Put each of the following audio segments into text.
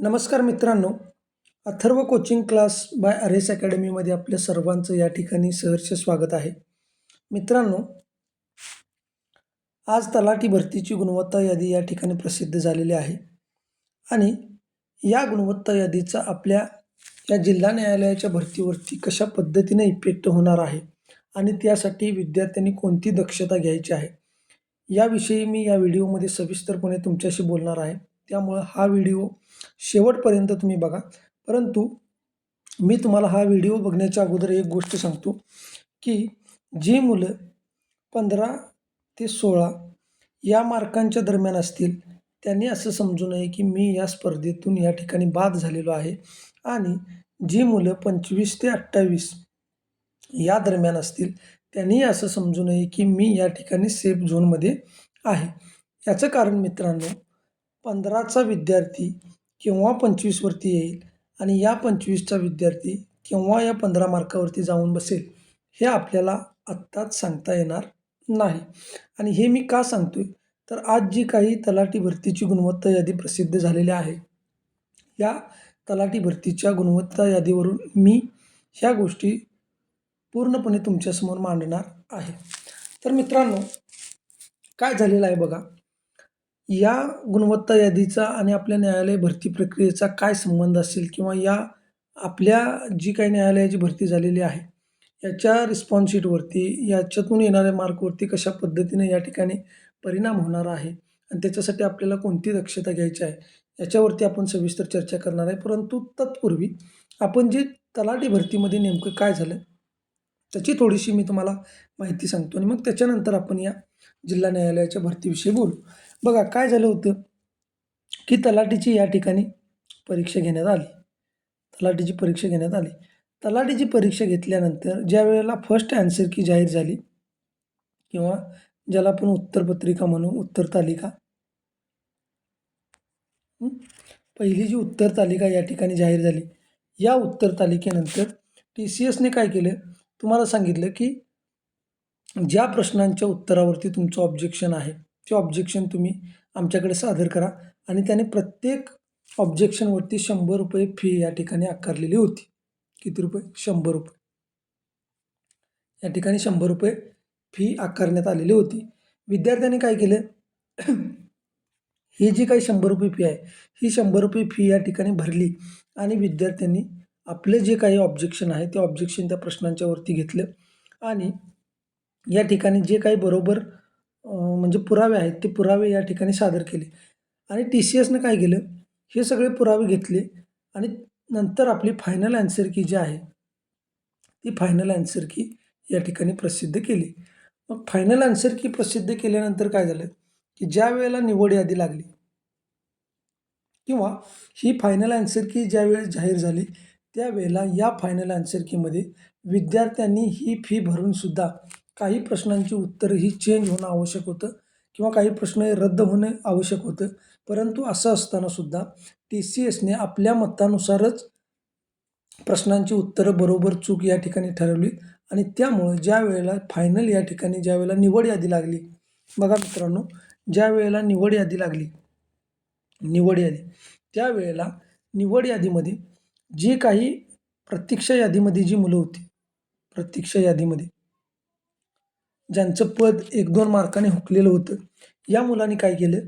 नमस्कार मित्रांनो. Atharva coaching class by R S अकॅडमीमध्ये आपल्या सर्वांचं या ठिकाणी सहर्ष स्वागत आहे. मित्रांनो आज तलाठी भरतीची गुणवत्ता यादी या ठिकाणी प्रसिद्ध झालेली आहे. आणि या गुणवत्ता यादीचा आपल्या या जिल्हा न्यायालयाच्या भरतीवरती कशा पद्धतीने इफेक्ट होणार आहे आणि त्यासाठी विद्यार्थ्यांनी कोणती दक्षता घ्यायची आहे याविषयी मी या व्हिडिओमध्ये सविस्तरपणे तुमच्याशी बोलणार आहे. त्यामुळं हा व्हिडिओ शेवटपर्यंत तुम्ही बघा. परंतु मी तुम्हाला हा व्हिडिओ बघण्याच्या अगोदर एक गोष्ट सांगतो की जी मुलं पंधरा ते सोळा या मार्कांच्या दरम्यान असतील त्यांनी असं समजू नये की मी या स्पर्धेतून या ठिकाणी बाद झालेलो आहे. आणि जी मुलं पंचवीस ते अठ्ठावीस या दरम्यान असतील त्यांनी असं समजू नये की मी या ठिकाणी सेफ झोनमध्ये आहे. याचं कारण मित्रांनो पंधराचा विद्यार्थी केव्हा पंचवीसवरती येईल आणि या पंचवीसचा विद्यार्थी केव्हा या पंधरा मार्कावरती जाऊन बसेल हे आपल्याला आत्ताच सांगता येणार नाही. आणि हे मी का सांगतोय? तर आज जी काही तलाठी भरतीची गुणवत्ता यादी प्रसिद्ध झालेली आहे या तलाठी भरतीच्या गुणवत्ता यादीवरून मी ह्या गोष्टी पूर्णपणे तुमच्यासमोर मांडणार आहे. तर मित्रांनो काय झालेलं आहे बघा. या गुणवत्ता यादीचा आणि आपल्या न्यायालय भरती प्रक्रियेचा काय संबंध असेल किंवा या आपल्या जी काही न्यायालयाची भरती झालेली आहे याच्या रिस्पॉन्सशीटवरती याच्यातून येणाऱ्या मार्कवरती कशा पद्धतीने या ठिकाणी परिणाम होणार आहे आणि त्याच्यासाठी आपल्याला कोणती दक्षता घ्यायची आहे याच्यावरती आपण सविस्तर चर्चा करणार आहे. परंतु तत्पूर्वी आपण जे तलाठी भरतीमध्ये नेमकं काय झालं त्याची थोडीशी मी तुम्हाला माहिती सांगतो आणि मग त्याच्यानंतर आपण या जिल्हा न्यायालयाच्या भरतीविषयी बोलू. बघा काय झालं होतं की तलाठीची या ठिकाणी परीक्षा घेण्यात आली. तलाठीची परीक्षा घेण्यात आली. तलाठीची परीक्षा घेतल्यानंतर ज्या वेळेला फर्स्ट अँसर की जाहीर झाली किंवा ज्याला आपण उत्तरपत्रिका म्हणू उत्तर तालिका पहिली जी उत्तर तालिका या ठिकाणी जाहीर झाली या उत्तर तालिकेनंतर टी सी एसने काय केलं? तुम्हाला सांगितलं की ज्या प्रश्नांच्या उत्तरावरती तुमचं ऑब्जेक्शन आहे ते ऑब्जेक्शन तुम्ही आमच्याकडे सादर करा. आणि त्याने प्रत्येक ऑब्जेक्शनवरती शंभर रुपये फी या ठिकाणी आकारलेली होती. किती रुपये? शंभर रुपये. या ठिकाणी शंभर रुपये फी आकारण्यात आलेली होती. विद्यार्थ्यांनी काय केलं? ही जी काही शंभर रुपये फी आहे ही शंभर रुपये फी या ठिकाणी भरली. आणि विद्यार्थ्यांनी आपलं जे काही ऑब्जेक्शन आहे ते ऑब्जेक्शन त्या प्रश्नांच्यावरती घेतलं. आणि या ठिकाणी जे काही बरोबर म्हणजे पुरावे आहेत ते पुरावे या ठिकाणी सादर केले. आणि टी सी एसनं काय केलं? हे सगळे पुरावे घेतले आणि नंतर आपली फायनल ॲन्सर की जी आहे ती फायनल ॲन्सर की या ठिकाणी प्रसिद्ध केली. मग फायनल ॲन्सर की प्रसिद्ध केल्यानंतर काय झालं? की ज्या वेळेला निवड यादी लागली किंवा ही फायनल ॲन्सर की ज्या वेळेस जाहीर झाली त्यावेळेला या फायनल ॲन्सर कीमध्ये विद्यार्थ्यांनी ही फी भरूनसुद्धा काही प्रश्नांची उत्तरं ही चेंज होणं आवश्यक होतं किंवा काही प्रश्न हे रद्द होणं आवश्यक होतं. परंतु असं असतानासुद्धा टी सी एसने आपल्या मतानुसारच प्रश्नांची उत्तरं बरोबर चूक या ठिकाणी ठरवली आणि त्यामुळं ज्या वेळेला फायनल या ठिकाणी ज्या वेळेला निवड यादी लागली. बघा मित्रांनो ज्या वेळेला निवड यादी लागली निवड यादी त्यावेळेला निवड यादीमध्ये जी काही प्रतीक्षा यादीमध्ये जी मुलं होती प्रतीक्षा यादीमध्ये ज्यांचं पद एक दोन मार्काने हुकलेलं होतं. या मुलांनी काय केलं?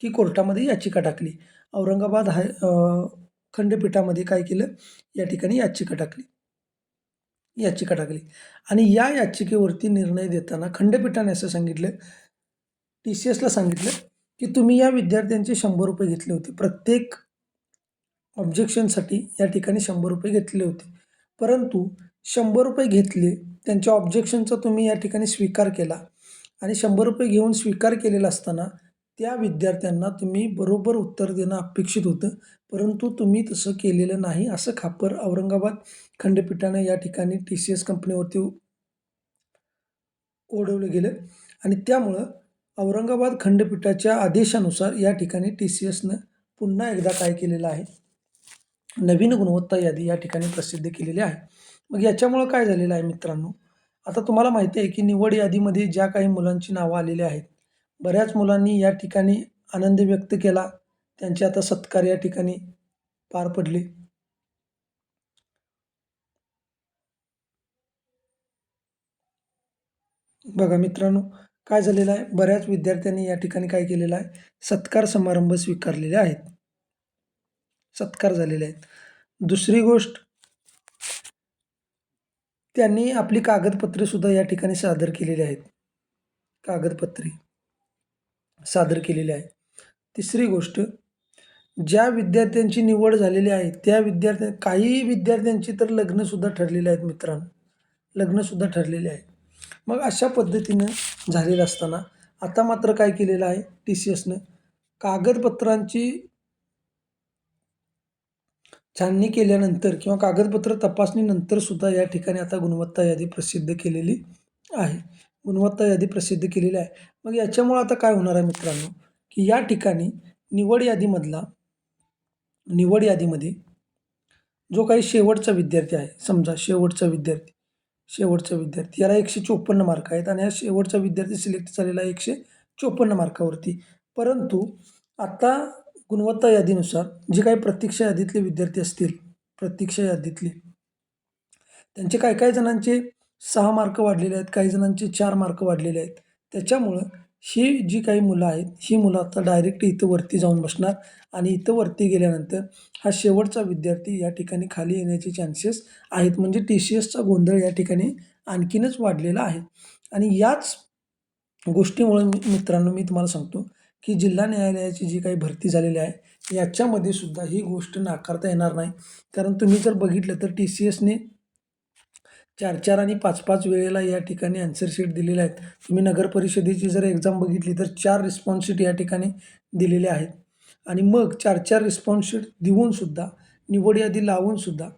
की कोर्टामध्ये याचिका टाकली. औरंगाबाद हाय खंडपीठामध्ये काय केलं? या ठिकाणी याचिका टाकली. याचिका टाकली. आणि या याचिकेवरती निर्णय देताना खंडपीठाने असं सांगितलं टी सी एसला सांगितलं की तुम्ही या विद्यार्थ्यांचे शंभर रुपये घेतले होते. प्रत्येक ऑब्जेक्शनसाठी या ठिकाणी शंभर रुपये घेतले होते. परंतु शंभर रुपये घेतले त्यांच्या ऑब्जेक्शनचा तुम्ही या ठिकाणी स्वीकार केला. आणि शंभर रुपये घेऊन स्वीकार केलेला असताना त्या विद्यार्थ्यांना तुम्ही बरोबर उत्तर देणं अपेक्षित होतं. परंतु तुम्ही तसं केलेलं नाही असं खापर औरंगाबाद खंडपीठानं या ठिकाणी टी सी एस कंपनीवरती ओढवलं गेलं. आणि त्यामुळं औरंगाबाद खंडपीठाच्या आदेशानुसार या ठिकाणी टी सी एसनं पुन्हा एकदा काय केलेलं आहे? नवीन गुणवत्ता यादी या ठिकाणी प्रसिद्ध केलेली आहे. मग याच्यामुळं काय झालेलं आहे मित्रांनो? आता तुम्हाला माहिती आहे की निवड यादीमध्ये ज्या काही मुलांची नावं आलेली आहेत बऱ्याच मुलांनी या ठिकाणी आनंद व्यक्त केला. त्यांचे आता सत्कार या ठिकाणी पार पडले. बघा मित्रांनो काय झालेलं आहे? बऱ्याच विद्यार्थ्यांनी या ठिकाणी काय केलेलं आहे? सत्कार समारंभ स्वीकारलेले आहेत. सत्कार झालेले आहेत. दुसरी गोष्ट त्यांनी आपली कागदपत्रेसुद्धा या ठिकाणी सादर केलेली आहेत. कागदपत्रे सादर केलेली आहे तिसरी गोष्ट ज्या विद्यार्थ्यांची निवड झालेली आहे त्या विद्यार्थ्या काही विद्यार्थ्यांची तर लग्नसुद्धा ठरलेली आहेत मित्रांनो. लग्नसुद्धा ठरलेले आहे मग अशा पद्धतीनं झालेलं असताना आता मात्र काय केलेलं आहे? टी सी एसनं कागदपत्रांची छाननी केल्यानंतर किंवा कागदपत्र तपासणीनंतर सुद्धा या ठिकाणी आता गुणवत्ता यादी प्रसिद्ध केलेली आहे. गुणवत्ता यादी प्रसिद्ध केलेली आहे. मग याच्यामुळं आता काय होणार आहे मित्रांनो? की या ठिकाणी निवड यादीमधला निवड यादीमध्ये जो काही शेवटचा विद्यार्थी आहे समजा शेवटचा विद्यार्थी शेवटचा विद्यार्थी याला एकशे चोपन्न मार्क आहेत आणि हा शेवटचा विद्यार्थी सिलेक्ट झालेला एकशे चोपन्न मार्कावरती परंतु आता गुणवत्ता यादीनुसार जे काही प्रतीक्षा यादीतले विद्यार्थी असतील प्रतीक्षा यादीतले त्यांचे काही काही जणांचे सहा मार्क वाढलेले आहेत काही जणांचे चार मार्क वाढलेले आहेत. त्याच्यामुळं ही जी काही मुलं आहेत ही मुलं आता डायरेक्ट इथं वरती जाऊन बसणार आणि इथं वरती गेल्यानंतर हा शेवटचा विद्यार्थी या ठिकाणी खाली येण्याचे चान्सेस आहेत. म्हणजे टी सी एसचा गोंधळ या ठिकाणी आणखीनच वाढलेला आहे. आणि याच गोष्टीमुळे मित्रांनो मी तुम्हाला सांगतो की जिल्हा न्यायालयाची जी काही भरती झालेली आहे याच्यामध्ये सुद्धा ही गोष्ट नाकारता येणार नाही. कारण तुम्ही जर बघितलं तर टी सी एसने चार चार आणि पाच पाच वेळेला या ठिकाणी आन्सर शीट दिलेल्या आहेत. तुम्ही नगर परिषदेची जर एक्झाम बघितली तर चार रिस्पॉन्सशीट या ठिकाणी दिलेले आहेत. आणि मग चार चार रिस्पॉन्सशीट देऊनसुद्धा निवड यादी लावूनसुद्धा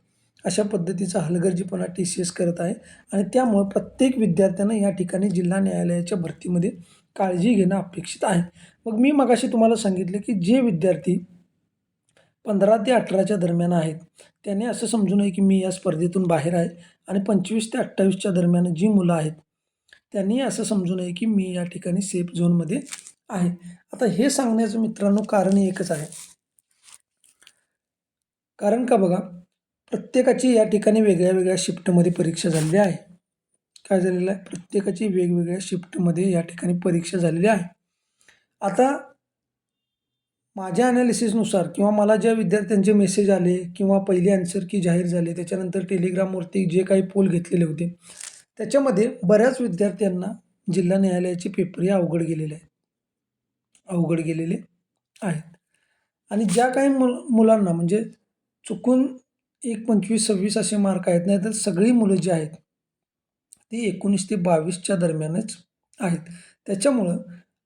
अशा पद्धतीचा हलगर्जीपणा टी सी एस करत आहे. आणि त्यामुळं प्रत्येक विद्यार्थ्यांना या ठिकाणी जिल्हा न्यायालयाच्या भरतीमध्ये काळजी घेणं अपेक्षित आहे. मग मी मगाशी तुम्हाला सांगितलं की जे विद्यार्थी पंधरा ते अठराच्या दरम्यान आहेत त्याने असं समजू नये की मी या स्पर्धेतून बाहेर आहे आणि पंचवीस ते अठ्ठावीसच्या दरम्यान जी मुलं आहेत त्यांनी असं समजू नये की मी या ठिकाणी सेफ झोनमध्ये आहे. आता हे सांगण्याचं मित्रांनो कारण एकच आहे. कारण का बघा प्रत्येकाची या ठिकाणी वेगळ्या वेगळ्या शिफ्टमध्ये परीक्षा झालेली आहे. काय झालेलं आहे प्रत्येकाची वेगवेगळ्या शिफ्टमध्ये या ठिकाणी परीक्षा झालेली आहे. आता माझ्या ॲनालिसिसनुसार किंवा मला ज्या विद्यार्थ्यांचे मेसेज आले किंवा पहिली आन्सर की जाहीर झाले त्याच्यानंतर टेलिग्रामवरती जे काही पोल घेतलेले होते त्याच्यामध्ये बऱ्याच विद्यार्थ्यांना जिल्हा न्यायालयाचे पेपर हे अवघड गेलेले आहेत. अवघड गेलेले आहेत. आणि ज्या काही मुल मुलांना म्हणजे चुकून एक पंचवीस सव्वीस असे मार्क आहेत नाही तर सगळी मुलं जी आहेत ती एकोणीस ते बावीसच्या दरम्यानच आहेत. त्याच्यामुळं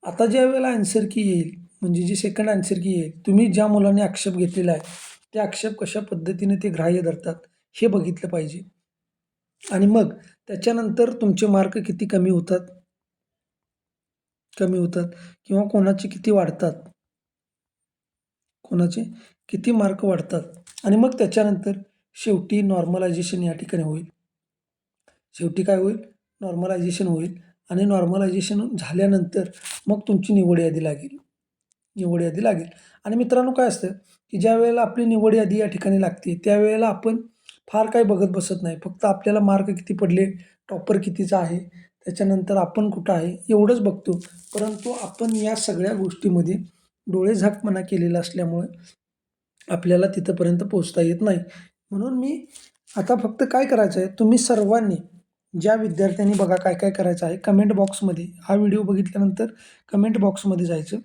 आता ज्या वेळेला आन्सर की येईल म्हणजे जी सेकंड आन्सर की येईल तुम्ही ज्या मुलांनी आक्षेप घेतलेला आहे ते आक्षेप कशा पद्धतीने ते ग्राह्य धरतात हे बघितलं पाहिजे. आणि मग त्याच्यानंतर तुमचे मार्क किती कमी होतात? कमी होतात. किंवा कोणाचे किती वाढतात? कोणाचे किती मार्क वाढतात? आणि मग त्याच्यानंतर शेवटी नॉर्मलायझेशन या ठिकाणी होईल. शेवटी काय होईल? नॉर्मलायझेशन होईल. आणि नॉर्मलायझेशन झाल्यानंतर मग तुमची निवड यादी लागेल. निवड यादी लागेल. आणि मित्रांनो काय असतं की ज्या वेळेला आपली निवड यादी या ठिकाणी लागते त्यावेळेला आपण फार काही बघत बसत नाही. फक्त आपल्याला मार्क किती पडले टॉपर कितीचा आहे त्याच्यानंतर आपण कुठं आहे एवढंच बघतो. परंतु आपण या सगळ्या गोष्टीमध्ये डोळेझाकपणा केलेला असल्यामुळे आपल्याला तिथंपर्यंत पोचता येत नाही. म्हणून मी आता फक्त काय करायचं आहे तुम्ही सर्वांनी ज्या विद्यार्थ्यांनी बघा काय काय करायचं आहे कमेंट बॉक्समध्ये हा व्हिडिओ बघितल्यानंतर कमेंट बॉक्समध्ये जायचं.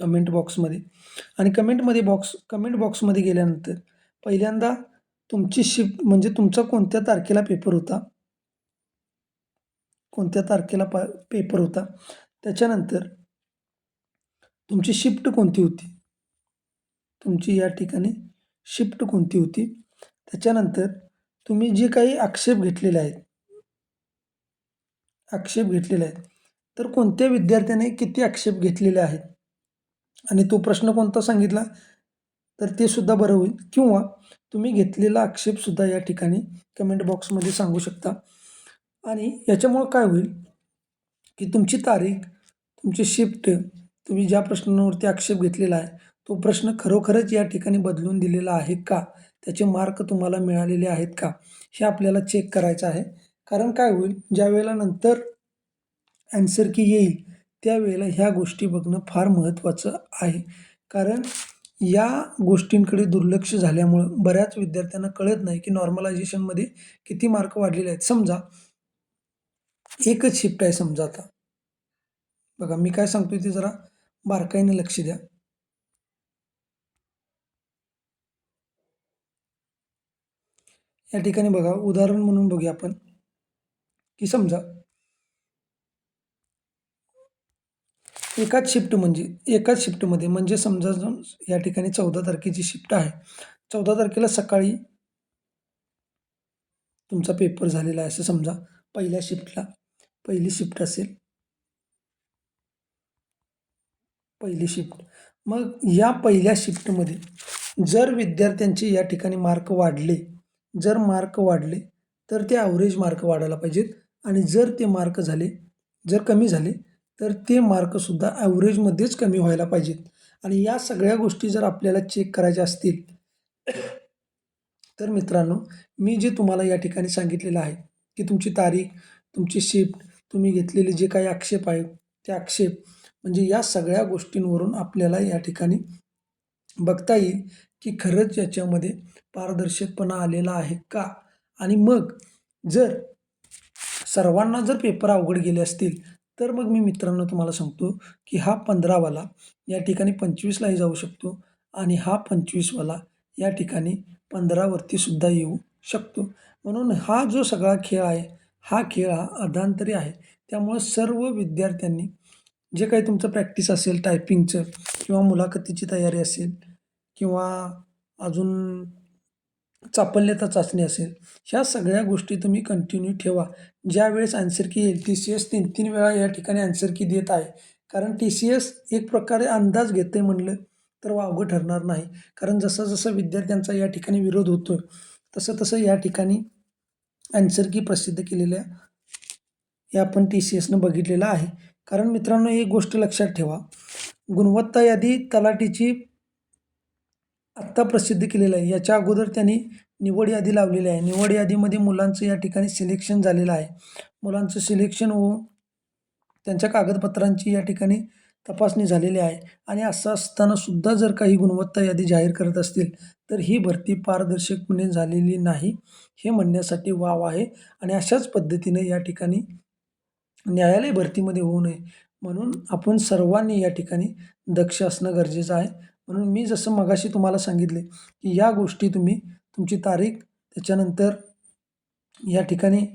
कमेंट बॉक्समध्ये आणि कमेंटमध्ये बॉक्स कमेंट बॉक्समध्ये गेल्यानंतर पहिल्यांदा तुमची शिफ्ट म्हणजे तुमचा कोणत्या तारखेला पेपर होता? कोणत्या तारखेला पा पेपर होता? त्याच्यानंतर तुमची शिफ्ट कोणती होती? तुमची या ठिकाणी शिफ्ट कोणती होती? त्याच्यानंतर तुम्ही जे काही आक्षेप घेतलेले आहेत आक्षेप घेतलेले आहेत तर कोणत्या विद्यार्थ्याने किती आक्षेप घेतलेले आहेत? आणि तो प्रश्न कोणता सांगितला? तर ते सुद्धा बरं होईल. किंवा तुम्ही घेतलेला आक्षेपसुद्धा या ठिकाणी कमेंट बॉक्समध्ये सांगू शकता. आणि याच्यामुळं काय होईल की तुमची तारीख तुमची शिफ्ट तुम्ही ज्या प्रश्नांवरती आक्षेप घेतलेला आहे तो प्रश्न खरोखरच या ठिकाणी बदलून दिलेला आहे का? त्याचे मार्क तुम्हाला मिळालेले आहेत का हे आपल्याला चेक करायचं आहे. कारण काय होईल ज्या वेळेला नंतर ॲन्सर की येईल त्यावेळेला ह्या गोष्टी बघणं फार महत्त्वाचं आहे. कारण या गोष्टींकडे दुर्लक्ष झाल्यामुळं बऱ्याच विद्यार्थ्यांना कळत नाही की नॉर्मलायझेशनमध्ये किती मार्क वाढलेले आहेत. समजा एकच शिफ्ट आहे समजा आता. बघा मी काय सांगतोय ते जरा बारकाईने लक्ष द्या. या ठिकाणी बघा उदाहरण म्हणून बघूया आपण की समजा एकाच शिफ्ट म्हणजे एकाच शिफ्टमध्ये म्हणजे समजा या ठिकाणी चौदा तारखेची शिफ्ट आहे चौदा तारखेला सकाळी तुमचा पेपर झालेला आहे. असं समजा पहिल्या शिफ्टला पहिली शिफ्ट असेल पहिली शिफ्ट मग या पहिल्या शिफ्टमध्ये जर विद्यार्थ्यांचे या ठिकाणी मार्क वाढले जर मार्क वाढले तर ते ॲव्हरेज मार्क वाढायला पाहिजेत. आणि जर ते मार्क झाले जर कमी झाले तर ते मार्कसुद्धा ॲव्हरेजमध्येच कमी व्हायला पाहिजेत. आणि या सगळ्या गोष्टी जर आपल्याला चेक करायच्या असतील तर मित्रांनो मी जे तुम्हाला या ठिकाणी सांगितलेलं आहे की तुमची तारीख तुमची शिफ्ट तुम्ही घेतलेले जे काही आक्षेप आहे ते आक्षेप म्हणजे या सगळ्या गोष्टींवरून आपल्याला या ठिकाणी बघता येईल की खरंच याच्यामध्ये पारदर्शकपणा आलेला आहे का? आणि मग जर सर्वांना जर पेपर अवघड गेले असतील तर मग मी मित्रांनो तुम्हाला सांगतो की हा पंधरावाला या ठिकाणी पंचवीसलाही जाऊ शकतो आणि हा पंचवीसवाला या ठिकाणी पंधरावरती सुद्धा येऊ शकतो. म्हणून हा जो सगळा खेळ आहे हा खेळ हा अधांतरी आहे. त्यामुळं सर्व विद्यार्थ्यांनी जे काही तुमचं प्रॅक्टिस असेल टायपिंगचं किंवा मुलाखतीची तयारी असेल किंवा अजून चापल्यता चाचणी असेल. ह्या सगळ्या गोष्टी तुम्ही कंटिन्यू ठेवा. ज्यावेळेस आन्सर की येईल टी सी एस तीन तीन वेळा या ठिकाणी आन्सर की देत आहे. कारण टी सी एस एक प्रकारे अंदाज घेते म्हणलं तर वावगं ठरणार नाही. कारण जसं जसं विद्यार्थ्यांचा या ठिकाणी विरोध होतो तसं तसं या ठिकाणी आन्सर की प्रसिद्ध केलेल्या हे आपण टी सी एसनं बघितलेलं आहे. कारण मित्रांनो एक गोष्ट लक्षात ठेवा. गुणवत्ता यादी तलाठीची आत्ता प्रसिद्ध केलेलं आहे. याच्या अगोदर त्यांनी निवड यादी लावलेली आहे. निवड यादीमध्ये मुलांचं या ठिकाणी सिलेक्शन झालेलं आहे. मुलांचं सिलेक्शन होऊन त्यांच्या कागदपत्रांची या ठिकाणी तपासणी झालेली आहे. आणि असं असतानासुद्धा जर काही गुणवत्ता यादी जाहीर करत असतील तर ही भरती पारदर्शकपणे झालेली नाही हे म्हणण्यासाठी वाव आहे. आणि अशाच पद्धतीने या ठिकाणी न्यायालय भरतीमध्ये होऊ नये म्हणून आपण सर्वांनी या ठिकाणी दक्ष असणं गरजेचं आहे. म्हणून मी जसं मगाशी तुम्हाला सांगितले की या गोष्टी तुम्ही तुमची तारीख त्याच्यानंतर या ठिकाणी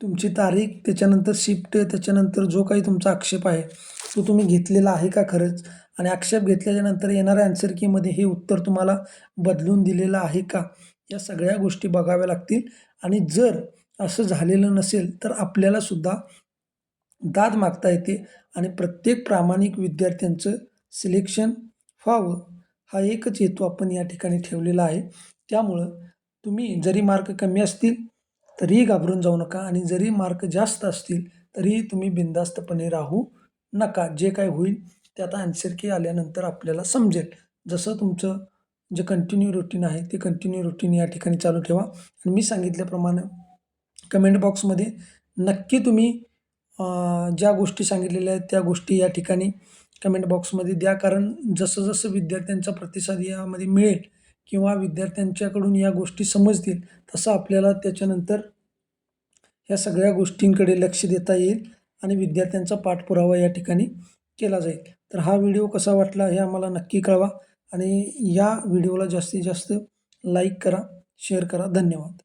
तुमची तारीख त्याच्यानंतर शिफ्ट त्याच्यानंतर जो काही तुमचा आक्षेप आहे तो तुम्ही घेतलेला आहे का खरंच? आणि आक्षेप घेतल्याच्यानंतर येणाऱ्या आन्सर कीमध्ये हे उत्तर तुम्हाला बदलून दिलेलं आहे का? या सगळ्या गोष्टी बघाव्या लागतील. आणि जर असं झालेलं नसेल तर आपल्यालासुद्धा दाद मागता येते आणि प्रत्येक प्रामाणिक विद्यार्थ्यांचं सिलेक्शन व्हावं हा एकच हेतू आपण या ठिकाणी ठेवलेला आहे. त्यामुळं तुम्ही जरी मार्क कमी असतील तरीही घाबरून जाऊ नका आणि जरी मार्क जास्त असतील तरीही तुम्ही बिंदास्तपणे राहू नका. जे काय होईल ते आता आन्सर की आल्यानंतर आपल्याला समजेल. जसं तुमचं जे कंटिन्यू रुटीन आहे ते कंटिन्यू रुटीन या ठिकाणी चालू ठेवा. आणि मी सांगितल्याप्रमाणे कमेंट बॉक्समध्ये नक्की तुम्ही ज्या गोष्टी सांगितलेल्या आहेत त्या गोष्टी या ठिकाणी कमेंट बॉक्समध्ये द्या. कारण जसं जसं विद्यार्थ्यांचा प्रतिसाद यामध्ये मिळेल किंवा विद्यार्थ्यांच्याकडून या गोष्टी समजतील तसं आपल्याला त्याच्यानंतर ह्या सगळ्या गोष्टींकडे लक्ष देता येईल आणि विद्यार्थ्यांचा पाठपुरावा या ठिकाणी केला जाईल. तर हा व्हिडिओ कसा वाटला हे आम्हाला नक्की कळवा आणि या व्हिडिओला जास्तीत जास्त लाईक करा शेअर करा. धन्यवाद.